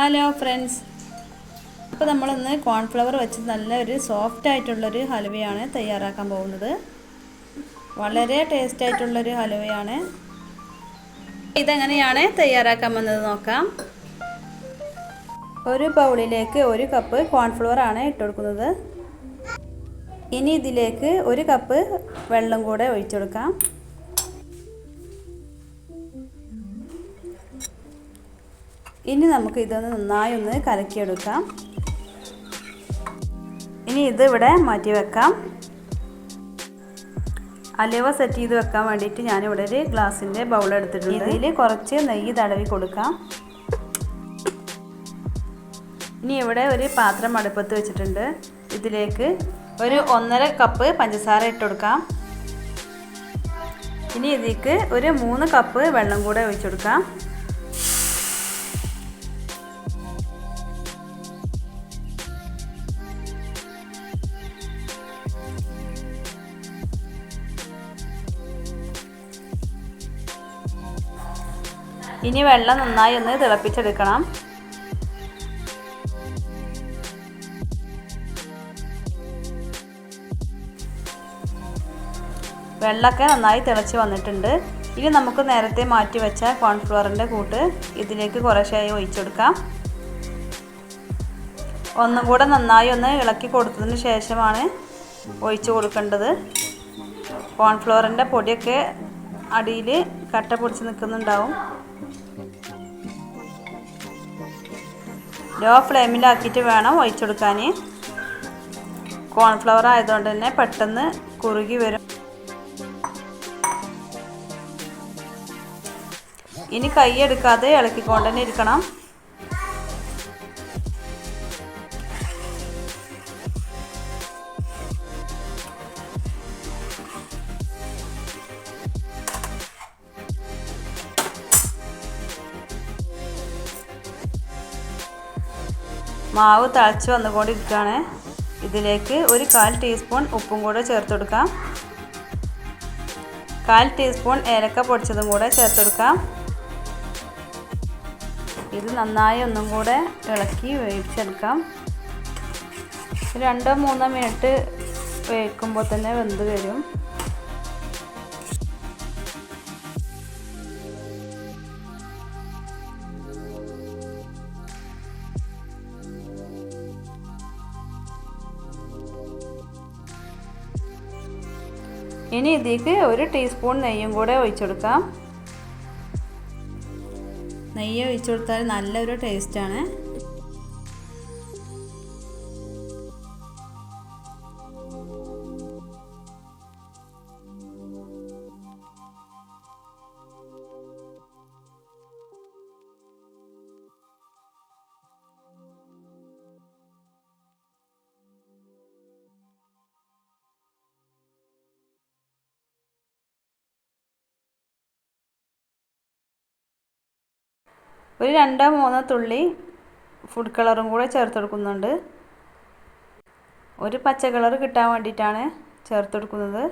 Hello friends അപ്പോൾ നമ്മളിന്ന് cornflour വെച്ച് നല്ലൊരു സോഫ്റ്റ് ആയിട്ടുള്ളൊരു ഹലുവയാണ് തയ്യാറാക്കാൻ പോകുന്നത്. വളരെ ടേസ്റ്റ് ആയിട്ടുള്ളൊരു ഹലുവയാണ്. ഇതെങ്ങനെയാണ് തയ്യാറാക്കാൻ വന്നത് നോക്കാം. ഒരു ബൗളിലേക്ക് ഒരു കപ്പ് കോൺഫ്ലവർ ആണ് ഇട്ട് കൊടുക്കുന്നത്. ഇനി ഇതിലേക്ക് ഒരു കപ്പ് വെള്ളം കൂടെ ഒഴിച്ചെടുക്കാം ഇനി നമുക്ക് ഇതൊന്ന് നന്നായി ഒന്ന് കലക്കിയെടുക്കാം. ഇനി ഇത് ഇവിടെ മാറ്റി വെക്കാം. അലവ സെറ്റ് ചെയ്ത് വെക്കാൻ വേണ്ടിയിട്ട് ഞാനിവിടെ ഒരു ഗ്ലാസിന്റെ ബൗൾ എടുത്തിട്ടുണ്ട്. ഇതിൽ കുറച്ച് നെയ്യ് തടവി കൊടുക്കാം. ഇനി ഇവിടെ ഒരു പാത്രം അടുപ്പത്ത് വെച്ചിട്ടുണ്ട്. ഇതിലേക്ക് ഒരു ഒന്നര കപ്പ് പഞ്ചസാര ഇട്ട് കൊടുക്കാം. ഇനി ഇതിലേക്ക് ഒരു മൂന്ന് കപ്പ് വെള്ളം കൂടെ ഒഴിച്ചു കൊടുക്കാം. ഇനി വെള്ളം നന്നായി ഒന്ന് തിളപ്പിച്ചെടുക്കണം. വെള്ളമൊക്കെ നന്നായി തിളച്ച് വന്നിട്ടുണ്ട്. ഇനി നമുക്ക് നേരത്തെ മാറ്റി വെച്ച കോൺഫ്ലവറിന്റെ കൂട്ട് ഇതിലേക്ക് കുറേശ്ശായി ഒഴിച്ചെടുക്കാം. ഒന്നും കൂടെ നന്നായി ഒന്ന് ഇളക്കി കൊടുത്തതിന് ശേഷമാണ് ഒഴിച്ചു കൊടുക്കേണ്ടത്. കോൺഫ്ലവറിന്റെ പൊടിയൊക്കെ അടിയിൽ കട്ട പൊടിച്ച് നിൽക്കുന്നുണ്ടാവും. ലോ ഫ്ലെയിമിലാക്കിയിട്ട് വേണം ഒഴിച്ചെടുക്കാൻ. കോൺഫ്ലവർ ആയതുകൊണ്ട് തന്നെ പെട്ടെന്ന് കുറുകി വരും. ഇനി കൈ എടുക്കാതെ ഇളക്കിക്കൊണ്ട് തന്നെ ഇരിക്കണം. മാവ് തിളച്ച് വന്നുകൊണ്ടിരിക്കുകയാണ്. ഇതിലേക്ക് ഒരു കാൽ ടീസ്പൂൺ ഉപ്പും കൂടെ ചേർത്ത് കൊടുക്കാം. കാൽ ടീസ്പൂൺ ഏലക്ക പൊടിച്ചതും കൂടെ ചേർത്ത് കൊടുക്കാം. ഇത് നന്നായി ഒന്നും കൂടെ ഇളക്കി വേവിച്ചെടുക്കാം. രണ്ടോ മൂന്നോ മിനിറ്റ് വേവിക്കുമ്പോൾ തന്നെ വെന്ത് വരും. ഇനി ഇതിലേക്ക് ഒരു ടീസ്പൂൺ നെയ്യും കൂടെ ഒഴിച്ചെടുക്കാം. നെയ്യ് ഒഴിച്ചു കൊടുത്താൽ നല്ലൊരു ടേസ്റ്റാണ് ഒരു രണ്ടോ മൂന്നോ തുള്ളി ഫുഡ് കളറും കൂടെ ചേർത്ത് കൊടുക്കുന്നുണ്ട്. ഒരു പച്ച കളർ കിട്ടാൻ വേണ്ടിയിട്ടാണ് ചേർത്ത് കൊടുക്കുന്നത്.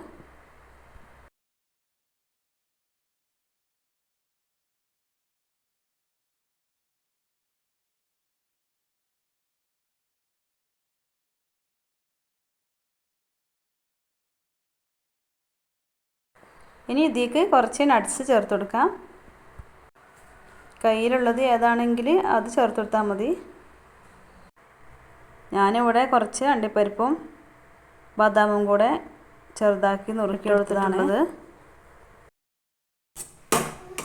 ഇനി ഇതിലേക്ക് കുറച്ച് നട്ട്സ് ചേർത്ത് കൊടുക്കാം. കയ്യിലുള്ളത് ഏതാണെങ്കിൽ അത് ചേർത്ത് കൊടുത്താൽ മതി. ഞാനിവിടെ കുറച്ച് അണ്ടിപ്പരിപ്പും ബദാമും കൂടെ ചെറുതാക്കി നുറുക്കി കൊടുത്തതാണത്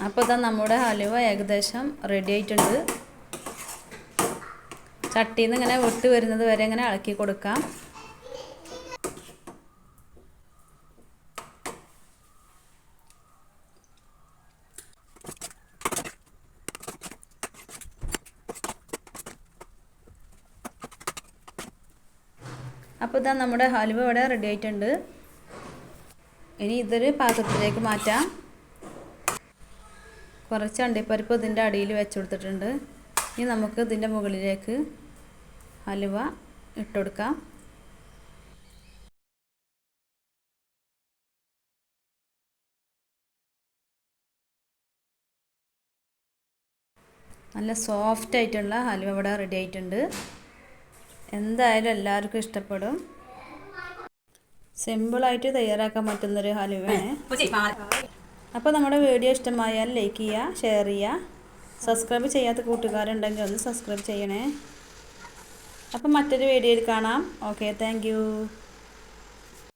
അപ്പോൾ ഇതാ നമ്മുടെ ഹലുവ ഏകദേശം റെഡി ആയിട്ടുണ്ട്. ചട്ടിയിൽ നിന്ന് ഇങ്ങനെ വിട്ട് വരുന്നത് വരെ ഇങ്ങനെ ഇളക്കി കൊടുക്കാം. അപ്പോൾ ഇതാ നമ്മുടെ ഹലുവ ഇവിടെ റെഡി ആയിട്ടുണ്ട്. ഇനി ഇതൊരു പാത്രത്തിലേക്ക് മാറ്റാം. കുറച്ച് അണ്ടിപ്പരിപ്പ് ഇതിന്റെ അടിയിൽ വെച്ച് കൊടുത്തിട്ടുണ്ട്. ഇനി നമുക്ക് ഇതിന്റെ മുകളിലേക്ക് ഹലുവ ഇട്ടുകൊടുക്കാം നല്ല സോഫ്റ്റ് ആയിട്ടുള്ള ഹലുവ ഇവിടെ റെഡി ആയിട്ടുണ്ട്. എന്തായാലും എല്ലാവർക്കും ഇഷ്ടപ്പെടും. സിമ്പിളായിട്ട് തയ്യാറാക്കാൻ പറ്റുന്നൊരു ഹലുവയാണ് അപ്പോൾ നമ്മുടെ വീഡിയോ ഇഷ്ടമായാൽ ലൈക്ക് ചെയ്യുക ഷെയർ ചെയ്യുക. സബ്സ്ക്രൈബ് ചെയ്യാത്ത കൂട്ടുകാരുണ്ടെങ്കിൽ ഒന്ന് സബ്സ്ക്രൈബ് ചെയ്യണേ. അപ്പം മറ്റൊരു വീഡിയോയിൽ കാണാം. Okay thank